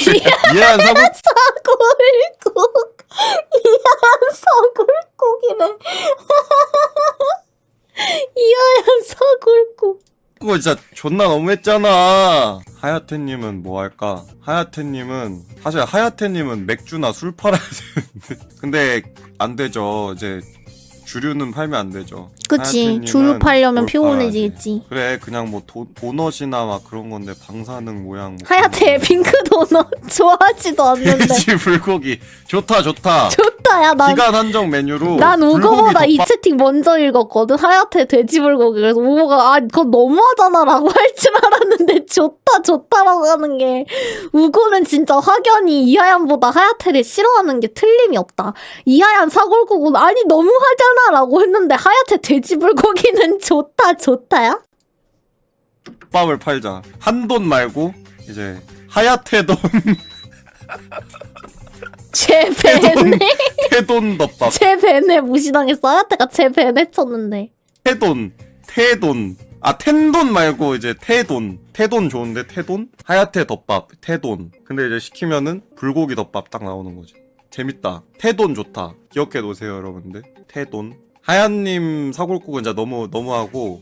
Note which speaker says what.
Speaker 1: 이해한 사고
Speaker 2: 사골국 이하얀 사골국이래 이하얀 사골국
Speaker 1: 그거 진짜 존나 너무했잖아. 하야테님은 뭐 할까? 하야테님은 사실 하야테님은 맥주나 술 팔아야 되는데 근데 안 되죠. 이제 주류는 팔면 안 되죠.
Speaker 2: 그치 주류 팔려면
Speaker 1: 뭘
Speaker 2: 피곤해지겠지
Speaker 1: 팔아야지. 그래 그냥 뭐 도, 도넛이나 막 그런 건데 방사능 모양. 뭐
Speaker 2: 하얗테 핑크 도넛 좋아하지도 않는데
Speaker 1: 돼지 불고기 좋다 좋다.
Speaker 2: 좋다 야 난
Speaker 1: 기간 한정 메뉴로.
Speaker 2: 난 우거보다 이 채팅 먼저 읽었거든 하얗테 돼지불고기 그래서 우거가 아 그거 너무하잖아라고 할 줄 좋다 좋다라고 하는 게 우거는 진짜 확연히 이하얀보다 하얗테를 싫어하는 게 틀림이 없다. 이하얀 사골국은 아니 너무 하잖아라고 했는데 하얗테 돼지불고기는 좋다 좋다야?
Speaker 1: 덮밥을 팔자. 한 돈 말고 이제 하야테 돈.
Speaker 2: 제 배네
Speaker 1: 태돈 덮밥.
Speaker 2: 제 배네 무시당했어. 하얗테가 제 배네 쳤는데.
Speaker 1: 태돈, 태돈. 아, 텐돈 말고 이제 태돈. 태돈 좋은데 태돈? 하야테 덮밥, 태돈. 근데 이제 시키면은 불고기 덮밥 딱 나오는 거지. 재밌다. 태돈 좋다. 기억해 놓으세요, 여러분들. 태돈. 하얀님 사골국은 진짜 너무 너무하고